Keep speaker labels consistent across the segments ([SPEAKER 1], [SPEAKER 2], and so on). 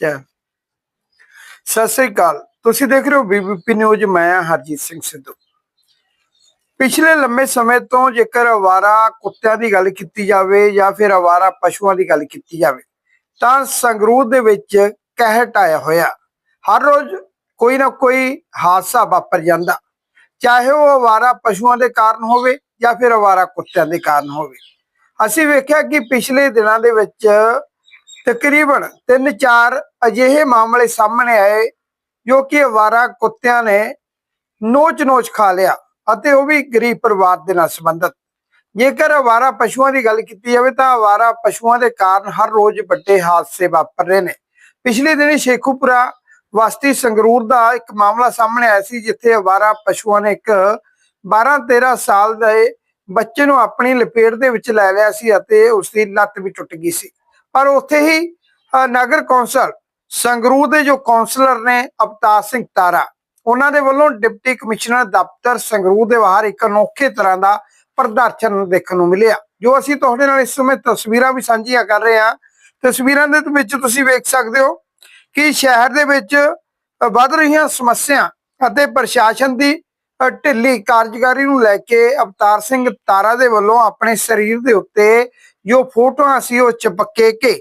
[SPEAKER 1] ਜੈ ਸਤਿ ਸ੍ਰੀ ਅਕਾਲ। ਤੁਸੀਂ ਦੇਖ ਰਹੇ ਹੋ ਬੀਬੀਪੀ ਨਿਊਜ਼, ਮੈਂ ਹਰਜੀਤ ਸਿੰਘ ਸਿੱਧੂ। ਪਿਛਲੇ ਲੰਮੇ ਸਮੇਂ ਤੋਂ ਜੇਕਰ ਅਵਾਰਾ ਕੁੱਤਿਆਂ ਦੀ ਗੱਲ ਕੀਤੀ ਜਾਵੇ ਜਾਂ ਫਿਰ ਅਵਾਰਾ ਪਸ਼ੂਆਂ ਦੀ ਗੱਲ ਕੀਤੀ ਜਾਵੇ, ਤਾਂ ਸੰਗਰੂਰ ਦੇ ਵਿੱਚ ਕਹਿਟ ਆਇਆ ਹੋਇਆ। ਹਰ ਰੋਜ਼ ਕੋਈ ਨਾ ਕੋਈ ਹਾਦਸਾ ਵਾਪਰ ਜਾਂਦਾ। ਚਾਹੇ ਉਹ ਅਵਾਰਾ ਪਸ਼ੂਆਂ ਦੇ ਕਾਰਨ ਹੋਵੇ ਜਾਂ ਫਿਰ ਅਵਾਰਾ ਕੁੱਤਿਆਂ ਦੇ ਕਾਰਨ ਹੋਵੇ। ਅਸੀਂ ਵੇਖਿਆ ਕਿ ਪਿਛਲੇ ਦਿਨਾਂ ਦੇ ਵਿੱਚ ਤਕਰੀਬਨ 3-4 ਅਜਿਹੇ ਮਾਮਲੇ ਸਾਹਮਣੇ ਆਏ ਜੋ ਕਿ ਅਵਾਰਾ ਕੁੱਤਿਆਂ ਨੇ ਨੋਚ-ਨੋਚ ਖਾ ਲਿਆ ਅਤੇ ਉਹ ਵੀ ਗਰੀਬ ਪਰਿਵਾਰ ਦੇ ਨਾਲ ਸੰਬੰਧਿਤ। ਜੇਕਰ ਅਵਾਰਾ ਪਸ਼ੂਆਂ ਦੀ ਗੱਲ ਕੀਤੀ ਜਾਵੇ ਤਾਂ ਅਵਾਰਾ ਪਸ਼ੂਆਂ ਦੇ ਕਾਰਨ ਹਰ ਰੋਜ਼ ਵੱਡੇ ਹਾਦਸੇ ਵਾਪਰ ਰਹੇ ਨੇ। ਪਿਛਲੇ ਦਿਨੀ ਸ਼ੇਖੂਪੁਰਾ ਵਸਤੀ ਸੰਗਰੂਰ ਦਾ ਇੱਕ ਮਾਮਲਾ ਸਾਹਮਣੇ ਆਇਆ ਸੀ, ਜਿੱਥੇ ਅਵਾਰਾ ਪਸ਼ੂਆਂ ਨੇ ਇੱਕ 12-13 ਸਾਲ ਦੇ ਬੱਚੇ ਨੂੰ ਆਪਣੀ ਲਪੇਟ ਦੇ ਵਿੱਚ ਲੈ ਲਿਆ ਸੀ ਅਤੇ ਉਸ ਦੀ ਲੱਤ ਵੀ ਟੁੱਟ ਗਈ ਸੀ। ਪਰ ਉੱਥੇ ਹੀ ਨਗਰ ਕੌਂਸਲ, ਸੰਗਰੂਰ ਦੇ ਜੋ ਕੌਂਸਲਰ ਨੇ ਅਵਤਾਰ ਸਿੰਘ ਤਾਰਾ, ਉਹਨਾਂ ਦੇ ਵੱਲੋਂ ਡਿਪਟੀ ਕਮਿਸ਼ਨਰ ਦਫ਼ਤਰ ਸੰਗਰੂਰ ਦੇ ਬਾਹਰ ਇੱਕ ਅਨੋਖੇ ਤਰ੍ਹਾਂ ਦਾ ਪ੍ਰਦਰਸ਼ਨ ਦੇਖਣ ਨੂੰ ਮਿਲਿਆ, ਜੋ ਅਸੀਂ ਤੁਹਾਡੇ ਨਾਲ ਇਸ ਸਮੇਂ ਤਸਵੀਰਾਂ ਵੀ ਸਾਂਝੀਆਂ ਕਰ ਰਹੇ ਹਾਂ। ਤਸਵੀਰਾਂ ਦੇ ਵਿੱਚ ਤੁਸੀਂ ਵੇਖ ਸਕਦੇ ਹੋ ਕਿ ਸ਼ਹਿਰ ਦੇ ਵਿੱਚ ਵੱਧ ਰਹੀਆਂ ਸਮੱਸਿਆ ਅਤੇ ਪ੍ਰਸ਼ਾਸਨ ਦੀ ਢਿੱਲੀ ਕਾਰਜਕਾਰੀ ਨੂੰ ਲੈ ਕੇ ਅਵਤਾਰ ਸਿੰਘ ਤਾਰਾ ਦੇ ਵੱਲੋਂ ਆਪਣੇ ਸਰੀਰ ਦੇ ਉੱਤੇ ਜੋ ਫੋਟੋਆਂ ਸੀ ਉਹ ਚਪਕੇ ਕੇ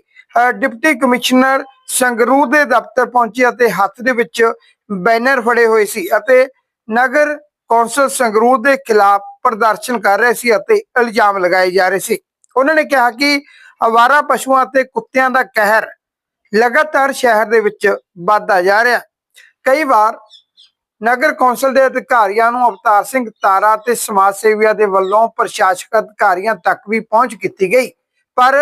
[SPEAKER 1] ਡਿਪਟੀ ਕਮਿਸ਼ਨਰ ਸੰਗਰੂਰ ਦੇ ਦਫ਼ਤਰ ਪਹੁੰਚੇ ਅਤੇ ਹੱਥ ਦੇ ਵਿੱਚ ਬੈਨਰ ਫੜੇ ਹੋਏ ਸੀ ਅਤੇ ਨਗਰ ਕੌਂਸਲ ਸੰਗਰੂਰ ਦੇ ਖਿਲਾਫ ਪ੍ਰਦਰਸ਼ਨ ਕਰ ਰਹੇ ਸੀ ਅਤੇ ਇਲਜ਼ਾਮ ਲਗਾਏ ਜਾ ਰਹੇ ਸੀ। ਉਹਨਾਂ ਨੇ ਕਿਹਾ ਕਿ ਅਵਾਰਾ ਪਸ਼ੂਆਂ ਅਤੇ ਕੁੱਤਿਆਂ ਦਾ ਕਹਿਰ ਲਗਾਤਾਰ ਸ਼ਹਿਰ ਦੇ ਵਿੱਚ ਵੱਧਦਾ ਜਾ ਰਿਹਾ। ਕਈ ਵਾਰ ਨਗਰ ਕੌਂਸਲ ਦੇ ਅਧਿਕਾਰੀਆਂ ਨੂੰ ਅਵਤਾਰ ਸਿੰਘ ਤਾਰਾ ਤੇ ਸਮਾਜ ਸੇਵੀਆਂ ਦੇ ਵੱਲੋਂ ਪ੍ਰਸ਼ਾਸਕ ਅਧਿਕਾਰੀਆਂ ਤੱਕ ਵੀ ਪਹੁੰਚ ਕੀਤੀ ਗਈ। ਪਰ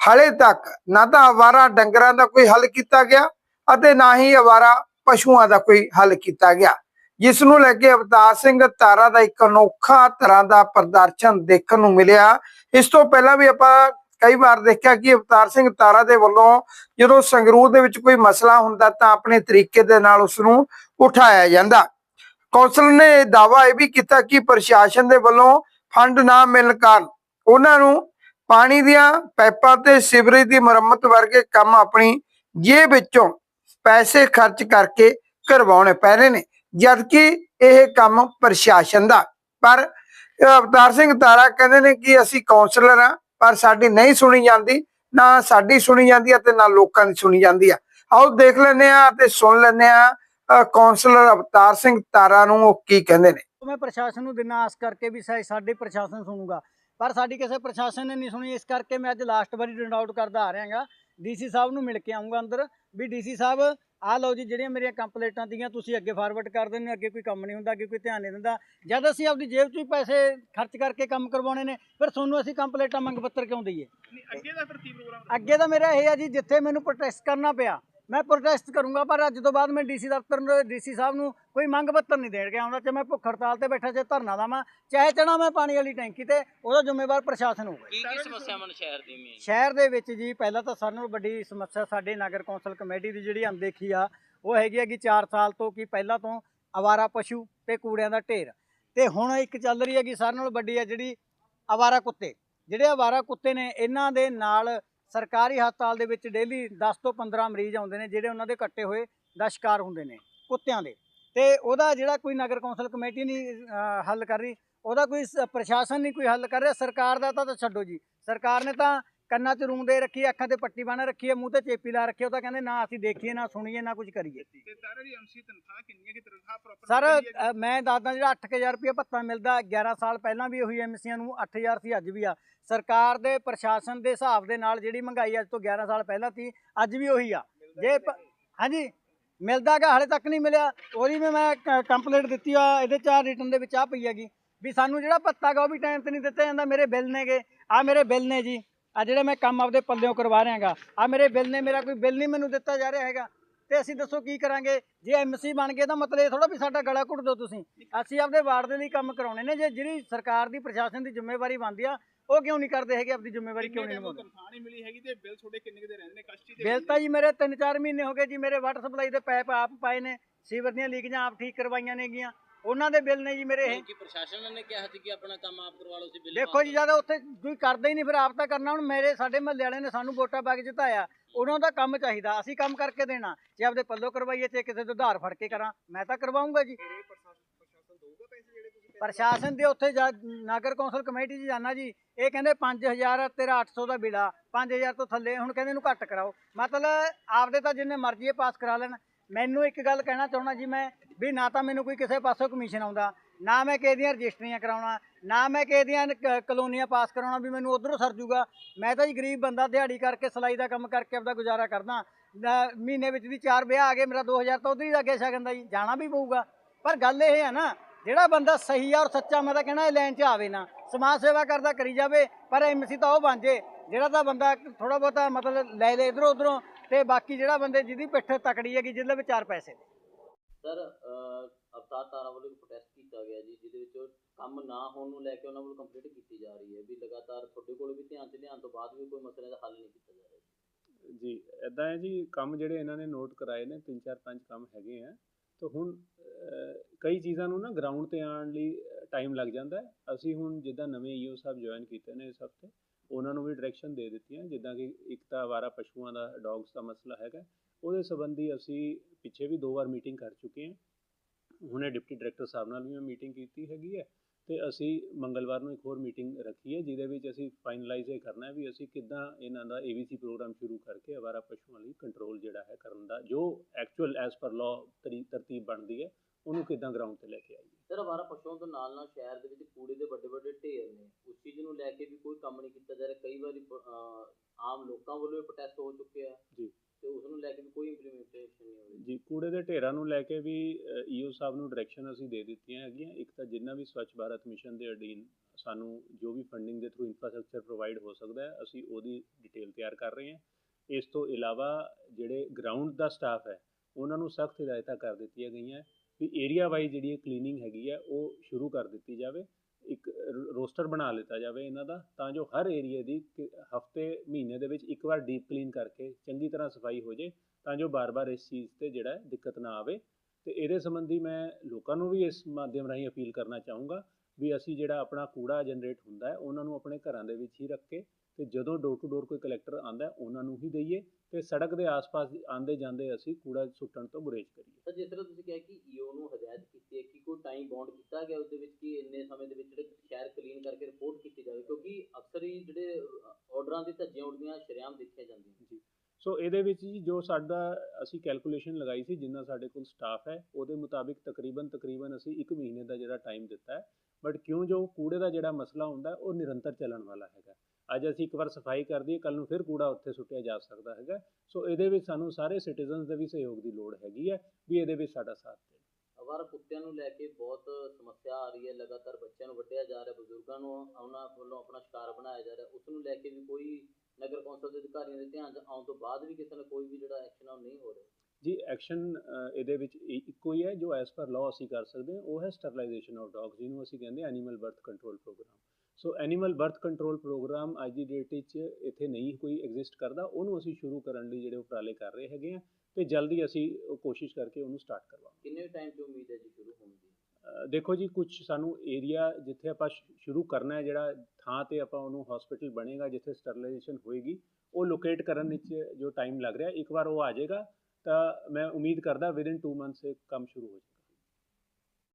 [SPEAKER 1] ਹਲੇ ਤੱਕ ਨਾ ਤਾਂ ਅਵਾਰਾ ਡੰਗਰਾਂ ਦਾ ਕੋਈ ਹੱਲ ਕੀਤਾ ਗਿਆ ਅਤੇ ਨਾ ਹੀ ਅਵਾਰਾ ਪਸ਼ੂਆਂ ਦਾ ਕੋਈ ਹੱਲ ਕੀਤਾ ਗਿਆ। ਜਿਸ ਨੂੰ ਲੈ ਕੇ ਅਵਤਾਰ ਸਿੰਘ ਤਾਰਾ ਦਾ ਇੱਕ ਅਨੋਖਾ ਤਰ੍ਹਾਂ ਦਾ ਪ੍ਰਦਰਸ਼ਨ ਦੇਖਣ ਨੂੰ ਮਿਲਿਆ। ਇਸ ਤੋਂ ਪਹਿਲਾਂ ਵੀ ਆਪਾਂ ਕਈ ਵਾਰ ਦੇਖਿਆ ਕਿ ਅਵਤਾਰ ਸਿੰਘ ਤਾਰਾ ਦੇ ਵੱਲੋਂ ਜਦੋਂ ਸੰਗਰੂਰ ਦੇ ਵਿੱਚ ਕੋਈ ਮਸਲਾ ਹੁੰਦਾ ਤਾਂ ਆਪਣੇ ਤਰੀਕੇ ਦੇ ਨਾਲ ਉਸ ਨੂੰ ਉਠਾਇਆ ਜਾਂਦਾ। ਕੌਂਸਲ ਨੇ ਇਹ ਦਾਅਵਾ ਇਹ ਵੀ ਕੀਤਾ ਕਿ ਪ੍ਰਸ਼ਾਸਨ ਦੇ ਵੱਲੋਂ ਫੰਡ ਨਾ ਮਿਲਣ ਕਾਰਨ ਉਹਨਾਂ ਨੂੰ ਪਾਣੀ ਦੀਆਂ ਪਾਈਪਾਂ ਤੇ ਸੀਵਰੇਜ ਦੀ ਮੁਰੰਮਤ ਵਰਗੇ ਕੰਮ ਆਪਣੀ ਜੇਬ ਵਿੱਚੋਂ ਪੈਸੇ ਖਰਚ ਕਰਕੇ ਕਰਵਾਉਣੇ ਪੈ ਰਹੇ ਨੇ, ਜਦਕਿ ਇਹ ਕੰਮ ਪ੍ਰਸ਼ਾਸਨ ਦਾ। ਪਰ ਅਵਤਾਰ ਸਿੰਘ ਤਾਰਾ ਕਹਿੰਦੇ ਨੇ ਕਿ ਅਸੀਂ ਕਾਉਂਸਲਰ ਆ ਪਰ ਸਾਡੀ ਨਹੀਂ ਸੁਣੀ ਜਾਂਦੀ, ਨਾ ਸਾਡੀ ਸੁਣੀ ਜਾਂਦੀ ਆ ਤੇ ਨਾ ਲੋਕਾਂ ਦੀ ਸੁਣੀ ਜਾਂਦੀ ਆ। ਆਓ ਦੇਖ ਲੈਂਦੇ ਆ ਤੇ ਸੁਣ ਲੈਂਦੇ ਆ ਕਾਉਂਸਲਰ ਅਵਤਾਰ ਸਿੰਘ ਤਾਰਾ ਨੂੰ ਉਹ ਕੀ ਕਹਿੰਦੇ ਨੇ।
[SPEAKER 2] ਮੈਂ ਪ੍ਰਸ਼ਾਸਨ ਨੂੰ ਦਿਨਾਂ ਆਸ ਕਰਕੇ ਵੀ ਸਾਡੇ ਪ੍ਰਸ਼ਾਸਨ ਸੁਣੂਗਾ। ਪਰ ਸਾਡੀ ਕਿਸੇ ਪ੍ਰਸ਼ਾਸਨ ਨੇ ਨਹੀਂ ਸੁਣੀ, ਇਸ ਕਰਕੇ ਮੈਂ ਅੱਜ ਲਾਸਟ ਵਾਰੀ ਰਿੰਡ ਆਊਟ ਕਰਦਾ ਆ ਰਿਹਾਗਾ। ਡੀਸੀ ਸਾਹਿਬ ਨੂੰ ਮਿਲ ਕੇ ਆਉਂਗਾ ਅੰਦਰ, ਵੀ ਡੀਸੀ ਸਾਹਿਬ ਆਹ ਲਓ ਜੀ ਜਿਹੜੀਆਂ ਮੇਰੀਆਂ ਕੰਪਲੇਂਟਾਂ ਤੀਆਂ ਤੁਸੀਂ ਅੱਗੇ ਫਾਰਵਰਡ ਕਰ ਦਿੰਦੇ ਹੋ, ਅੱਗੇ ਕੋਈ ਕੰਮ ਨਹੀਂ ਹੁੰਦਾ ਅੱਗੇ ਕੋਈ ਧਿਆਨ ਨਹੀਂ ਦਿੰਦਾ। ਜਦ ਅਸੀਂ ਆਪਦੀ ਜੇਬ 'ਚੋਂ ਹੀ ਪੈਸੇ ਖਰਚ ਕਰਕੇ ਕੰਮ ਕਰਵਾਉਣੇ ਨੇ ਫਿਰ ਤੁਹਾਨੂੰ ਅਸੀਂ ਕੰਪਲੇਂਟਾਂ ਮੰਗ ਪੱਤਰ ਕਿਉਂ ਦਈਏ?
[SPEAKER 3] ਅੱਗੇ ਦਾ ਫਿਰ ਕੀ ਪ੍ਰੋਗਰਾਮ
[SPEAKER 2] ਅੱਗੇ ਤਾਂ ਮੇਰਾ ਇਹ ਹੈ ਜੀ ਜਿੱਥੇ ਮੈਨੂੰ ਪ੍ਰੋਟੈਸਟ ਕਰਨਾ ਪਿਆ ਮੈਂ ਪ੍ਰੋਟੈਸਟ ਕਰੂੰਗਾ ਪਰ ਅੱਜ ਤੋਂ ਬਾਅਦ ਮੈਂ ਡੀਸੀ ਦਫ਼ਤਰ ਨੂੰ ਡੀਸੀ ਸਾਹਿਬ ਨੂੰ ਕੋਈ ਮੰਗ ਪੱਤਰ ਨਹੀਂ ਦੇਣ ਗਿਆ ਆਉਂਦਾ ਚਾਹੇ ਮੈਂ ਭੁੱਖ ਹੜਤਾਲ ਤੇ ਬੈਠਾ ਚਾਹੇ ਧਰਨਾ ਲਾਵਾਂ ਚਾਹੇ ਚੜਾ ਮੈਂ ਪਾਣੀ ਵਾਲੀ ਟੈਂਕੀ ਤੇ ਉਹਦਾ ਜ਼ਿੰਮੇਵਾਰ ਪ੍ਰਸ਼ਾਸਨ ਹੋਊਗਾ।
[SPEAKER 4] ਕੀ ਕੀ ਸਮੱਸਿਆਵਾਂ ਨੇ ਸ਼ਹਿਰ ਦੀ ਮੇਨ?
[SPEAKER 2] ਸ਼ਹਿਰ ਦੇ ਵਿੱਚ ਜੀ ਪਹਿਲਾਂ ਤਾਂ ਸਾਰਿਆਂ ਨਾਲੋਂ ਵੱਡੀ ਸਮੱਸਿਆ ਸਾਡੇ ਨਗਰ ਕੌਂਸਲ ਕਮੇਟੀ ਦੀ ਜਿਹੜੀ ਅਣਦੇਖੀ ਆ ਉਹ ਹੈਗੀ ਆ ਕਿ 4 ਸਾਲ ਤੋਂ ਕੀ ਪਹਿਲਾਂ ਤੋਂ ਅਵਾਰਾ ਪਸ਼ੂ ਤੇ ਕੂੜਿਆਂ ਦਾ ਢੇਰ। ਤੇ ਹੁਣ ਇੱਕ ਚੱਲ ਰਹੀ ਹੈ ਕਿ ਸਾਰਿਆਂ ਨਾਲੋਂ ਵੱਡੀ ਆ ਜਿਹੜੀ ਅਵਾਰਾ ਕੁੱਤੇ। ਜਿਹੜੇ ਅਵਾਰਾ ਕੁੱਤੇ ਨੇ ਇਹਨਾਂ ਦੇ ਨਾਲ ਸਰਕਾਰੀ ਹਸਪਤਾਲ ਦੇ ਵਿੱਚ ਡੇਲੀ 10 ਤੋਂ 15 ਮਰੀਜ਼ ਆਉਂਦੇ ਨੇ, ਜਿਹੜੇ ਉਹਨਾਂ ਦੇ ਕੱਟੇ ਹੋਏ ਦਾ ਸ਼ਿਕਾਰ ਹੁੰਦੇ ਨੇ, ਕੁੱਤਿਆਂ ਦੇ। ਤੇ ਉਹਦਾ ਜਿਹੜਾ ਕੋਈ ਨਗਰ ਕੌਂਸਲ ਕਮੇਟੀ ਨਹੀਂ ਹੱਲ ਕਰ ਰਹੀ, ਉਹਦਾ ਕੋਈ ਸ- ਪ੍ਰਸ਼ਾਸਨ ਨਹੀਂ ਕੋਈ ਹੱਲ ਕਰ ਰਿਹਾ, ਸਰਕਾਰ ਦਾ ਤਾਂ ਛੱਡੋ ਜੀ। ਸਰਕਾਰ ਨੇ ਤਾਂ ਕੰਨਾਂ 'ਚ ਰੂੰ ਦੇ ਰੱਖੀ ਅੱਖਾਂ ਤੇ ਪੱਟੀ ਬੰਨ ਰੱਖੀ ਹੈ ਮੂੰਹ ਤੇ ਚੇਪੀ ਲਾ ਰੱਖੀ ਉਹ ਤਾਂ ਕਹਿੰਦੇ ਨਾ ਅਸੀਂ ਦੇਖੀਏ ਨਾ ਸੁਣੀਏ ਨਾ ਕੁਝ ਕਰੀਏ।
[SPEAKER 3] ਤੇ ਤਾਰੇ ਦੀ ਐਮਸੀ ਤਨਖਾਹ ਕਿੰਨੀ ਹੈ? ਕਿ ਤਨਖਾਹ ਪ੍ਰੋਪਰ
[SPEAKER 2] ਸਰ ਮੈਂ ਦੱਸਦਾ ਜਿਹੜਾ 8000 ਰੁਪਏ ਭੱਤਾ ਮਿਲਦਾ 11 ਸਾਲ ਪਹਿਲਾਂ ਵੀ ਉਹੀ ਐਮਸੀਆਂ ਨੂੰ 8000 ਸੀ ਅੱਜ ਵੀ ਆ। ਸਰਕਾਰ ਦੇ ਪ੍ਰਸ਼ਾਸਨ ਦੇ ਹਿਸਾਬ ਦੇ ਨਾਲ ਜਿਹੜੀ ਮਹਿੰਗਾਈ ਅੱਜ ਤੋਂ 11 ਸਾਲ ਪਹਿਲਾਂ ਸੀ ਅੱਜ ਵੀ ਉਹੀ ਆ। ਜੇ ਹਾਂਜੀ ਮਿਲਦਾਗਾ ਹਾਲੇ ਤੱਕ ਨਹੀਂ ਮਿਲਿਆ। ਉਹਦੀ ਵੀ ਮੈਂ ਕੰਪਲੇਂਟ ਦਿੱਤੀ ਆ ਇਹਦੇ ਚਾਰ ਰਿਟਰਨ ਦੇ ਵਿੱਚ ਆ ਪਈ ਹੈਗੀ। ਵੀ ਸਾਨੂੰ ਜਿਹੜਾ ਭੱਤਾ ਗਾ ਉਹ ਵੀ ਟਾਈਮ ਤੇ ਨਹੀਂ ਦਿੱਤਾ ਜਾਂਦਾ ਮੇਰੇ ਬਿੱਲ ਨੇਗੇ। ਆ ਮੇਰੇ ਬਿੱਲ ਨੇ ਜੀ। ਆ ਜਿਹੜੇ ਮੈਂ ਕੰਮ ਆਪਦੇ ਪੱਲਿਓਂ ਕਰਵਾ ਰਿਹਾਗਾ ਆ ਮੇਰੇ ਬਿੱਲ ਨੇ ਮੇਰਾ ਕੋਈ ਬਿੱਲ ਨਹੀਂ ਮੈਨੂੰ ਦਿੱਤਾ ਜਾ ਰਿਹਾ ਹੈਗਾ। ਤੇ ਅਸੀਂ ਦੱਸੋ ਕੀ ਕਰਾਂਗੇ? ਜੇ ਐਮਸੀ ਬਣ ਗਏ ਤਾਂ ਮਤਲਬ ਇਹ ਥੋੜਾ ਵੀ ਸਾਡਾ ਗਲਾ ਘੁੱਟ ਦਿਓ ਤੁਸੀਂ। ਅਸੀਂ ਆਪਦੇ ਵਾਰਡ ਦੇ ਲਈ ਕੰਮ ਕਰਾਉਣੇ ਨੇ ਜੇ ਜਿਹੜੀ ਸਰਕਾਰ ਦੀ ਪ੍ਰਸ਼ਾਸਨ ਦੀ ਜ਼ਿੰਮੇਵਾਰੀ ਬਣਦੀ ਆ ਉਹ ਕਿਉਂ ਨਹੀਂ ਕਰਦੇ ਹੈਗੇ ਆਪਦੀ ਜ਼ਿੰਮੇਵਾਰੀ ਕਿਉਂ ਨਹੀਂ ਨਿਭਾਉਂਦੇ?
[SPEAKER 3] ਤਨਖਾਹ ਨਹੀਂ ਮਿਲੀ ਹੈਗੀ ਤੇ ਬਿੱਲ ਤੁਹਾਡੇ ਕਿੰਨੇ ਦੇ ਰਹਿੰਦੇ ਨੇ? ਕਸ਼ਟੀ ਦੇ
[SPEAKER 2] ਬਿੱਲ ਤਾਂ ਜੀ ਮੇਰੇ 3-4 ਮਹੀਨੇ ਹੋ ਗਏ ਜੀ ਮੇਰੇ ਵਾਟਰ ਸਪਲਾਈ ਦੇ ਪਾਈਪ ਆਪ ਪਾਏ ਨੇ ਸੀਵਰ ਦੀਆਂ ਲੀਕਾਂ ਆਪ ਠੀਕ ਕਰਵਾਈਆਂ ਨੇਗੀਆਂ। ਉਹਨਾਂ ਦੇ ਬਿੱਲ ਨੇ ਜੀ ਮੇਰੇ ਇਹ
[SPEAKER 4] ਕੀ ਪ੍ਰਸ਼ਾਸਨ ਨੇ ਕਿਹਾ ਸੀ ਕਿ ਆਪਣਾ ਕੰਮ ਆਪ ਕਰਵਾ ਲਓ ਸੀ ਬਿੱਲ
[SPEAKER 2] ਦੇਖੋ ਜੀ ਜਦ ਉੱਥੇ ਕੋਈ ਕਰਦਾ ਹੀ ਨਹੀਂ ਫਿਰ ਆਪ ਤਾਂ ਕਰਨਾ ਹੁਣ ਮੇਰੇ ਸਾਡੇ ਮਹੱਲੇ ਵਾਲਿਆਂ ਨੇ ਸਾਨੂੰ ਵੋਟਾਂ ਪਾ ਕੇ ਜਿਤਾਇਆ। ਉਹਨਾਂ ਦਾ ਕੰਮ ਚਾਹੀਦਾ ਅਸੀਂ ਕੰਮ ਕਰਕੇ ਦੇਣਾ। ਜੇ ਆਪਦੇ ਪੱਲੋਂ ਕਰਵਾਈਏ ਤੇ ਕਿਸੇ ਤੋਂ ਉਧਾਰ ਫੜ ਕੇ ਕਰਾਂ ਮੈਂ ਤਾਂ ਕਰਵਾਉਂਗਾ ਜੀ। ਪ੍ਰਸ਼ਾਸਨ ਦੇ ਉੱਥੇ ਜਾ ਨਗਰ ਕੌਂਸਲ ਕਮੇਟੀ 'ਚ ਜਾਣਾ ਜੀ। ਇਹ ਕਹਿੰਦੇ 5000 ਤੇਰਾ 800 ਦਾ ਬਿਲਾ 5000 ਤੋਂ ਥੱਲੇ ਹੁਣ ਕਹਿੰਦੇ ਇਹਨੂੰ ਘੱਟ ਕਰਾਓ। ਮਤਲਬ ਆਪਦੇ ਤਾਂ ਜਿੰਨੇ ਮਰਜ਼ੀ ਇਹ ਪਾਸ ਕਰਾ ਲੈਣ। ਮੈਨੂੰ ਇੱਕ ਗੱਲ ਕਹਿਣਾ ਚਾਹੁੰਦਾ ਜੀ ਮੈਂ, ਵੀ ਨਾ ਤਾਂ ਮੈਨੂੰ ਕੋਈ ਕਿਸੇ ਪਾਸੋਂ ਕਮਿਸ਼ਨ ਆਉਂਦਾ, ਨਾ ਮੈਂ ਕਿਸੇ ਦੀਆਂ ਰਜਿਸਟਰੀਆਂ ਕਰਾਉਣਾ, ਨਾ ਮੈਂ ਕਿਸੇ ਦੀਆਂ ਕ- ਕਲੋਨੀਆਂ ਪਾਸ ਕਰਾਉਣਾ ਵੀ ਮੈਨੂੰ ਉਧਰੋਂ ਸਰ ਜੂਗਾ। ਮੈਂ ਤਾਂ ਜੀ ਗਰੀਬ ਬੰਦਾ, ਦਿਹਾੜੀ ਕਰਕੇ, ਸਿਲਾਈ ਦਾ ਕੰਮ ਕਰਕੇ ਆਪਦਾ ਗੁਜ਼ਾਰਾ ਕਰਦਾ। ਮਹੀਨੇ ਵਿੱਚ ਦੀ ਚਾਰ ਵਿਆਹ ਆ ਗਏ, ਮੇਰਾ 2000 ਤਾਂ ਉਧਰ ਹੀ ਲੱਗੇ ਸ਼ਗਨ ਦਾ ਜੀ, ਜਾਣਾ ਵੀ ਪਊਗਾ। ਪਰ ਗੱਲ ਇਹ ਹੈ ਨਾ, ਜਿਹੜਾ ਬੰਦਾ ਸਹੀ ਆ ਔਰ ਸੱਚਾ, ਮੈਂ ਤਾਂ ਕਹਿਣਾ ਇਹ ਲਾਈਨ 'ਚ ਆਵੇ ਨਾ। ਸਮਾਜ ਸੇਵਾ ਕਰਦਾ ਕਰੀ ਜਾਵੇ, ਪਰ ਐਮਸੀ ਤਾਂ ਉਹ ਬਣ ਜੇ, ਜਿਹੜਾ ਤਾਂ ਬੰਦਾ ਥੋੜਾ ਬਹੁਤਾ ਮਤਲਬ ਲੈ ਲੈ ਇਧਰੋਂ ਉਧਰੋਂ ਤੇ ਬਾਕੀ ਜਿਹੜਾ ਬੰਦੇ ਜਿਹਦੀ ਪਿੱਠ ਤਕੜੀ ਹੈਗੀ ਜਿਹਦੇ ਵਿੱਚ ਚਾਰ ਪੈਸੇ
[SPEAKER 4] ਸਰ ਅਹ, ਅਵਤਾਰ ਤਾਰਾ ਵੱਲੋਂ ਪ੍ਰੋਟੈਸਟ ਕੀਤਾ ਗਿਆ ਜੀ ਜਿਹਦੇ ਵਿੱਚ ਕੰਮ ਨਾ ਹੋਣ ਨੂੰ ਲੈ ਕੇ ਉਹਨਾਂ ਵੱਲੋਂ ਕੰਪਲੀਟ ਕੀਤੀ ਜਾ ਰਹੀ ਹੈ ਵੀ ਲਗਾਤਾਰ ਤੁਹਾਡੇ ਕੋਲ ਵੀ ਧਿਆਨ ਚ ਲਿਆਉਣ ਤੋਂ ਬਾਅਦ ਵੀ ਕੋਈ ਮਸਲੇ ਦਾ ਹੱਲ ਨਹੀਂ ਕੀਤਾ ਜਾ ਰਿਹਾ
[SPEAKER 5] ਜੀ। ਇਦਾਂ ਹੈ ਜੀ ਕੰਮ ਜਿਹੜੇ ਇਹਨਾਂ ਨੇ ਨੋਟ ਕਰਾਏ ਨੇ ਤਿੰਨ ਚਾਰ ਪੰਜ ਕੰਮ ਹੈਗੇ ਆ ਤਾਂ ਹੁਣ ਕਈ ਚੀਜ਼ਾਂ ਨੂੰ ਨਾ ਗਰਾਊਂਡ ਤੇ ਆਉਣ ਲਈ ਟਾਈਮ ਲੱਗ ਜਾਂਦਾ ਅਸੀਂ ਹੁਣ ਜਿੱਦਾਂ ਨਵੇਂ ਈਓ ਸਾਹਿਬ ਜੁਆਇਨ ਕੀਤੇ ਨੇ ਇਸ ਹਫ਼ਤੇ ਉਹਨਾਂ ਨੂੰ ਵੀ ਡਾਇਰੈਕਸ਼ਨ ਦੇ ਦਿੱਤੀਆਂ, ਜਿੱਦਾਂ ਕਿ ਇੱਕ ਤਾਂ ਆਵਾਰਾ ਪਸ਼ੂਆਂ ਦਾ ਡੌਗਸ ਦਾ ਮਸਲਾ ਹੈਗਾ। ਉਹਦੇ ਸੰਬੰਧੀ ਅਸੀਂ ਪਿੱਛੇ ਵੀ ਦੋ ਵਾਰ ਮੀਟਿੰਗ ਕਰ ਚੁੱਕੇ ਹਾਂ। ਹੁਣੇ ਡਿਪਟੀ ਡਾਇਰੈਕਟਰ ਸਾਹਿਬ ਨਾਲ ਵੀ ਮੈਂ ਮੀਟਿੰਗ ਕੀਤੀ ਹੈਗੀ ਹੈ ਤੇ ਅਸੀਂ ਮੰਗਲਵਾਰ ਨੂੰ ਇੱਕ ਹੋਰ ਮੀਟਿੰਗ ਰੱਖੀ ਹੈ, ਜਿਹਦੇ ਵਿੱਚ ਅਸੀਂ ਫਾਈਨਲਾਈਜ਼ ਇਹ ਕਰਨਾ ਹੈ ਵੀ ਅਸੀਂ ਕਿੱਦਾਂ ਇਹਨਾਂ ਦਾ ਏਬੀਸੀ ਪ੍ਰੋਗਰਾਮ ਸ਼ੁਰੂ ਕਰਕੇ ਅਵਾਰਾ ਪਸ਼ੂਆਂ ਲਈ ਕੰਟਰੋਲ ਜਿਹੜਾ ਹੈ ਕਰਨ ਦਾ, ਜੋ ਐਕਚੁਅਲ ਐਸ ਪਰ ਲਾਅ ਤਰਤੀਬ ਬਣਦੀ ਹੈ, ਉਹਨੂੰ ਕਿੱਦਾਂ ਗਰਾਊਂਡ ਤੇ ਲੈ ਕੇ ਆਈਏ।
[SPEAKER 4] ਸਰ ਅਵਾਰਾ ਪਸ਼ੂਆਂ ਤੋਂ ਨਾਲ ਨਾਲ ਸ਼ਹਿਰ ਦੇ ਵਿੱਚ ਕੂੜੇ ਦੇ ਵੱਡੇ ਵੱਡੇ ਢੇਰ ਨੇ ਉਸ ਚੀਜ਼ ਨੂੰ ਲੈ ਕੇ ਵੀ ਕੋਈ ਕੰਮ ਨਹੀਂ ਕੀਤਾ ਜਾ ਰਿਹਾ। ਕਈ ਵਾਰੀ ਆਮ ਲੋਕਾਂ ਵੱਲੋਂ ਵੀ ਪ੍ਰੋਟੈਸਟ ਹੋ ਚੁੱਕੇ ਆ।
[SPEAKER 5] ਜੀ।
[SPEAKER 4] ਤੇ ਉਸ ਨੂੰ ਲੈ ਕੇ ਵੀ ਕੋਈ ਇੰਪਲੀਮੈਂਟੇਸ਼ਨ ਨਹੀਂ ਹੋ ਰਹੀ।
[SPEAKER 5] ਜੀ ਕੂੜੇ ਦੇ ਢੇਰਾਂ ਨੂੰ ਲੈ ਕੇ ਵੀ ਈਓ ਸਾਹਿਬ ਨੂੰ ਡਾਇਰੈਕਸ਼ਨ ਅਸੀਂ ਦੇ ਦਿੱਤੀਆਂ ਹੈਗੀਆਂ। ਇੱਕ ਤਾਂ ਜਿੰਨਾ ਵੀ ਸਵੱਛ ਭਾਰਤ ਮਿਸ਼ਨ ਦੇ ਅਧੀਨ ਸਾਨੂੰ ਜੋ ਵੀ ਫੰਡਿੰਗ ਦੇ ਥਰੂ ਇਨਫਰਾਸਟ੍ਰਕਚਰ ਪ੍ਰੋਵਾਈਡ ਹੋ ਸਕਦਾ ਹੈ ਅਸੀਂ ਉਹਦੀ ਡਿਟੇਲ ਤਿਆਰ ਕਰ ਰਹੇ ਹਾਂ। ਇਸ ਤੋਂ ਇਲਾਵਾ ਜਿਹੜੇ ਗਰਾਊਂਡ ਦਾ ਸਟਾਫ ਹੈ ਉਹਨਾਂ ਨੂੰ ਸਖਤ ਹਦਾਇਤਾਂ ਕਰ ਦਿੱਤੀਆਂ ਗਈਆਂ ਵੀ ਏਰੀਆ ਵਾਈਜ਼ ਜਿਹੜੀ ਕਲੀਨਿੰਗ ਹੈਗੀ ਹੈ ਉਹ ਸ਼ੁਰੂ ਕਰ ਦਿੱਤੀ ਜਾਵੇ। ਇੱਕ ਰੋਸਟਰ ਬਣਾ ਲਿੱਤਾ ਜਾਵੇ ਇਹਨਾਂ ਦਾ, ਤਾਂ ਜੋ ਹਰ ਏਰੀਆ ਦੀ ਹਫ਼ਤੇ, ਮਹੀਨੇ ਦੇ ਵਿੱਚ ਇੱਕ ਵਾਰ ਡੀਪ ਕਲੀਨ ਕਰਕੇ ਚੰਗੀ ਤਰ੍ਹਾਂ ਸਫ਼ਾਈ ਹੋ ਜੇ, ਤਾਂ ਜੋ ਬਾਰ-ਬਾਰ ਇਸ ਚੀਜ਼ ਤੇ ਜਿਹੜਾ ਦਿੱਕਤ ਨਾ ਆਵੇ। ਤੇ ਇਹਦੇ ਸੰਬੰਧੀ ਮੈਂ ਲੋਕਾਂ ਨੂੰ ਵੀ ਇਸ ਮਾਧਿਅਮ ਰਾਹੀਂ ਅਪੀਲ ਕਰਨਾ ਚਾਹੂੰਗਾ ਵੀ ਅਸੀਂ ਜਿਹੜਾ ਆਪਣਾ ਕੂੜਾ ਜਨਰੇਟ ਹੁੰਦਾ ਹੈ, ਉਹਨਾਂ ਨੂੰ ਆਪਣੇ ਘਰਾਂ ਦੇ ਵਿੱਚ ਹੀ ਰੱਖ ਕੇ ਤੇ ਜਦੋਂ ਡੋਰ ਟੂ ਡੋਰ ਕੋਈ ਕਲੈਕਟਰ ਆਂਦਾ ਉਹਨਾਂ ਨੂੰ ਹੀ ਦਈਏ ਤੇ ਸੜਕ ਦੇ ਆਸ-ਪਾਸ ਆਂਦੇ ਜਾਂਦੇ ਅਸੀਂ ਕੂੜਾ ਸੁੱਟਣ ਤੋਂ ਗੁਰੇਜ਼ ਕਰੀਏ।
[SPEAKER 4] ਸਰ ਜਿਸ ਤਰ੍ਹਾਂ ਤੁਸੀਂ ਕਿਹਾ ਕਿ ਈਓ ਨੂੰ ਹਦਾਇਤ ਕੀਤੀ ਹੈ ਕਿ ਕੋਈ ਟਾਈਮ ਬਾਉਂਡ ਕੀਤਾ ਗਿਆ ਉਸ ਦੇ ਵਿੱਚ ਕਿ ਇੰਨੇ ਸਮੇਂ ਦੇ ਵਿੱਚ ਜਿਹੜੇ ਸ਼ਹਿਰ ਕਲੀਨ ਕਰਕੇ ਰਿਪੋਰਟ ਕੀਤੀ ਜਾਵੇ ਕਿਉਂਕਿ ਅਕਸਰ ਹੀ ਜਿਹੜੇ ਆਰਡਰਾਂ ਦੀ ਧੱਜੀਆਂ ਉੱਡਦੀਆਂ ਸ਼ਰੇਆਮ ਦੇਖੀਆਂ ਜਾਂਦੀਆਂ
[SPEAKER 5] ਸੋ ਇਹਦੇ ਵਿੱਚ ਜੀ ਜੋ ਸਾਡਾ ਅਸੀਂ ਕੈਲਕੂਲੇਸ਼ਨ ਲਗਾਈ ਸੀ ਜਿੰਨਾ ਸਾਡੇ ਕੋਲ ਸਟਾਫ ਹੈ ਉਹਦੇ ਮੁਤਾਬਿਕ ਤਕਰੀਬਨ ਤਕਰੀਬਨ ਅਸੀਂ 1 ਮਹੀਨੇ ਦਾ ਜਿਹੜਾ ਟਾਈਮ ਦਿੱਤਾ ਹੈ। ਬਟ ਕਿਉਂ ਜੋ ਕੂੜੇ ਦਾ ਜਿਹੜਾ ਮਸਲਾ ਹੁੰਦਾ ਉਹ ਨਿਰੰਤਰ ਚੱਲਣ ਵਾਲਾ ਹੈਗਾ ਅੱਜ ਅਸੀਂ ਇੱਕ ਵਾਰ ਸਫ਼ਾਈ ਕਰ ਦਈਏ ਕੱਲ ਨੂੰ ਫਿਰ ਕੂੜਾ ਉੱਥੇ ਸੁੱਟਿਆ ਜਾ ਸਕਦਾ ਹੈਗਾ। ਸੋ ਇਹਦੇ ਵਿੱਚ ਸਾਨੂੰ ਸਾਰੇ ਸਿਟੀਜ਼ਨਸ ਦੇ ਵੀ ਸਹਿਯੋਗ ਦੀ ਲੋੜ ਹੈਗੀ ਹੈ ਵੀ ਇਹਦੇ ਵਿੱਚ ਸਾਡਾ ਸਾਥ ਦੇਣ।
[SPEAKER 4] ਅਵਾਰਾ ਕੁੱਤਿਆਂ ਨੂੰ ਲੈ ਕੇ ਬਹੁਤ ਸਮੱਸਿਆ ਆ ਰਹੀ ਹੈ ਲਗਾਤਾਰ ਬੱਚਿਆਂ ਨੂੰ ਵੱਢਿਆ ਜਾ ਰਿਹਾ ਬਜ਼ੁਰਗਾਂ ਨੂੰ ਉਹਨਾਂ ਵੱਲੋਂ ਆਪਣਾ ਸ਼ਿਕਾਰ ਬਣਾਇਆ ਜਾ ਰਿਹਾ ਉਸ ਨੂੰ ਲੈ ਕੇ ਵੀ ਕੋਈ ਨਗਰ ਕੌਂਸਲ ਦੇ ਅਧਿਕਾਰੀਆਂ ਦੇ ਧਿਆਨ 'ਚ ਆਉਣ ਤੋਂ ਬਾਅਦ ਵੀ ਕਿਸੇ ਨੇ ਕੋਈ ਵੀ ਜਿਹੜਾ ਐਕਸ਼ਨ ਆ ਨਹੀਂ ਹੋ ਰਿਹਾ?
[SPEAKER 5] ਜੀ ਐਕਸ਼ਨ ਇਹਦੇ ਵਿੱਚ ਇੱਕੋ ਹੀ ਹੈ ਜੋ ਐਸ ਪਰ ਲਾਅ ਅਸੀਂ ਕਰ ਸਕਦੇ ਹਾਂ ਉਹ ਹੈ ਸਟਰਲਾਈਜੇਸ਼ਨ ਆਫ ਡੌਗਸ ਜਿਹਨੂੰ ਅਸੀਂ ਕਹਿੰਦੇ animal birth control programme so animal birth control programme ਅੱਜ ਦੀ ਡੇਟ ਵਿੱਚ ਇੱਥੇ ਨਹੀਂ ਕੋਈ ਐਗਜ਼ਿਸਟ ਕਰਦਾ। ਉਹਨੂੰ ਅਸੀਂ ਸ਼ੁਰੂ ਕਰਨ ਲਈ ਜਿਹੜੇ ਉਪਰਾਲੇ ਕਰ ਰਹੇ ਹੈਗੇ ਆ ਤੇ ਜਲਦੀ ਅਸੀਂ ਉਹ ਕੋਸ਼ਿਸ਼ ਕਰਕੇ ਉਹਨੂੰ ਸਟਾਰਟ ਕਰਵਾਵਾਂਗੇ।
[SPEAKER 4] ਕਿੰਨੇ ਟਾਈਮ 'ਚ ਉਮੀਦ ਹੈ ਜੀ ਸ਼ੁਰੂ ਹੋਣ ਦੀ?
[SPEAKER 5] ਦੇਖੋ ਜੀ ਕੁਝ ਸਾਨੂੰ ਏਰੀਆ ਜਿੱਥੇ ਆਪਾਂ ਸ਼ੁਰੂ ਕਰਨਾ ਹੈ ਜਿਹੜਾ ਥਾਂ ਤੇ ਆਪਾਂ ਉਹਨੂੰ ਹਸਪੀਟਲ ਬਣੇਗਾ ਜਿੱਥੇ ਸਟਰਲਾਈਜੇਸ਼ਨ ਹੋਏਗੀ ਉਹ ਲੋਕੇਟ ਕਰਨ ਵਿੱਚ ਜੋ ਟਾਈਮ ਲੱਗ ਰਿਹਾ ਇੱਕ ਵਾਰ ਉਹ ਆ ਜਾਏਗਾ ਤਾਂ ਮੈਂ ਉਮੀਦ ਕਰਦਾ ਵਿਦਿਨ 2 ਮੰਥਸ ਇਹ ਕੰਮ ਸ਼ੁਰੂ ਹੋ ਜਾਏ